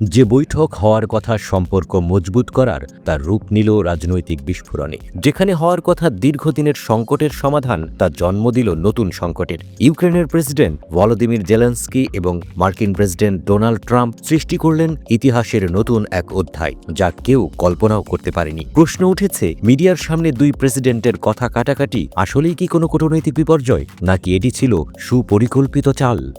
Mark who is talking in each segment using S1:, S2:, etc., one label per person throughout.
S1: যে বৈঠক হওয়ার কথা সম্পর্ক মজবুত করার তার রূপ নিল রাজনৈতিক বিস্ফোরণে। যেখানে হওয়ার কথা দীর্ঘদিনের সংকটের সমাধান, তা জন্ম দিল নতুন সংকটের। ইউক্রেনের প্রেসিডেন্ট ভলোদিমির জেলেন্সকি এবং মার্কিন প্রেসিডেন্ট ডোনাল্ড ট্রাম্প সৃষ্টি করলেন ইতিহাসের নতুন এক অধ্যায়, যা কেউ কল্পনাও করতে পারেনি। প্রশ্ন উঠেছে, মিডিয়ার সামনে দুই প্রেসিডেন্টের কথা কাটাকাটি আসলেই কি কোনো কূটনৈতিক বিপর্যয়? নাকি এটি ছিল সুপরিকল্পিত চাল?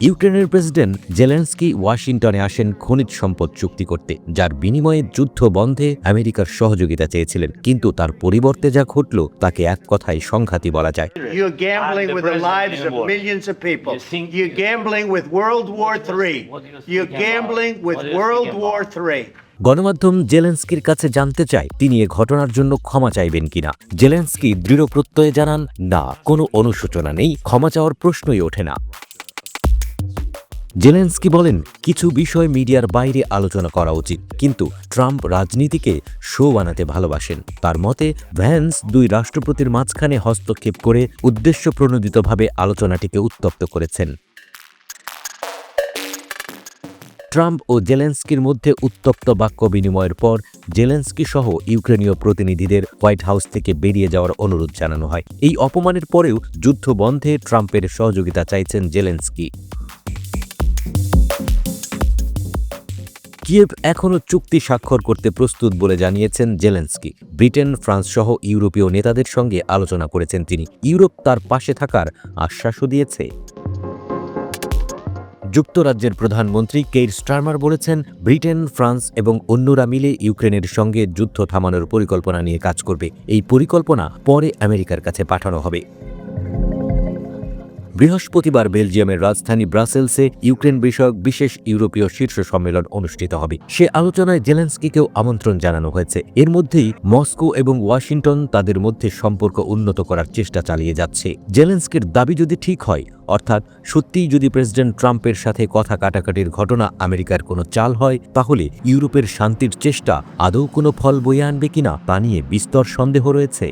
S1: ইউক্রেনের প্রেসিডেন্ট জেলেন্সকি ওয়াশিংটনে আসেন খনিজ সম্পদ চুক্তি করতে যার বিনিময়ে যুদ্ধ বন্ধে আমেরিকার সহযোগিতা চেয়েছিলেন। কিন্তু তার পরিবর্তে যা ঘটল তাকে এক কথায় সংঘাতী বলা যায়. গণমাধ্যম জেলেন্সকির কাছে জানতে চায় তিনি এ ঘটনার জন্য ক্ষমা চাইবেন কিনা। জেলেন্সকি দৃঢ় প্রত্যয়ে জানান না কোনো অনুশোচনা নেই ক্ষমা চাওয়ার প্রশ্নই ওঠে না। জেলেন্সকি বলেন, কিছু বিষয় মিডিয়ার বাইরে আলোচনা করা উচিত, কিন্তু ট্রাম্প রাজনীতিকে শো বানাতে ভালোবাসেন। তার মতে, ভ্যান্স দুই রাষ্ট্রপতির মাঝখানে হস্তক্ষেপ করে উদ্দেশ্য প্রণোদিতভাবে আলোচনাটিকে উত্তপ্ত করেছেন। ট্রাম্প ও জেলেন্সকির মধ্যে উত্তপ্ত বাক্য বিনিময়ের পর জেলেন্সকি সহ ইউক্রেনীয় প্রতিনিধিদের হোয়াইট হাউস থেকে বেরিয়ে যাওয়ার অনুরোধ জানানো হয়। এই অপমানের পরেও যুদ্ধ বন্ধে ট্রাম্পের সহযোগিতা চাইছেন জেলেন্সকি। কিয়েভ এখনও চুক্তি স্বাক্ষর করতে প্রস্তুত বলে জানিয়েছেন জেলেন্সকি। ব্রিটেন, ফ্রান্স সহ ইউরোপীয় নেতাদের সঙ্গে আলোচনা করেছেন তিনি। ইউরোপ তার পাশে থাকার আশ্বাসও দিয়েছে। যুক্তরাজ্যের প্রধানমন্ত্রী কেইর স্টারমার বলেছেন, ব্রিটেন, ফ্রান্স এবং অন্যরা মিলে ইউক্রেনের সঙ্গে যুদ্ধ থামানোর পরিকল্পনা নিয়ে কাজ করবে। এই পরিকল্পনা পরে আমেরিকার কাছে পাঠানো হবে। বৃহস্পতিবার বেলজিয়ামের রাজধানী ব্রাসেলসে ইউক্রেন বিষয়ক বিশেষ ইউরোপীয় শীর্ষ সম্মেলন অনুষ্ঠিত হবে। সে আলোচনায় জেলেন্সকিকেও আমন্ত্রণ জানানো হয়েছে। এর মধ্যেই মস্কো এবং ওয়াশিংটন তাদের মধ্যে সম্পর্ক উন্নত করার চেষ্টা চালিয়ে যাচ্ছে। জেলেন্সকির দাবি যদি ঠিক হয়, অর্থাৎ সত্যিই যদি প্রেসিডেন্ট ট্রাম্পের সাথে কথা কাটাকাটির ঘটনা আমেরিকার কোনো চাল হয়, তাহলে ইউরোপের শান্তির চেষ্টা আদৌ কোনো ফল বয়ে আনবে কিনা তা নিয়ে বিস্তর সন্দেহ রয়েছে।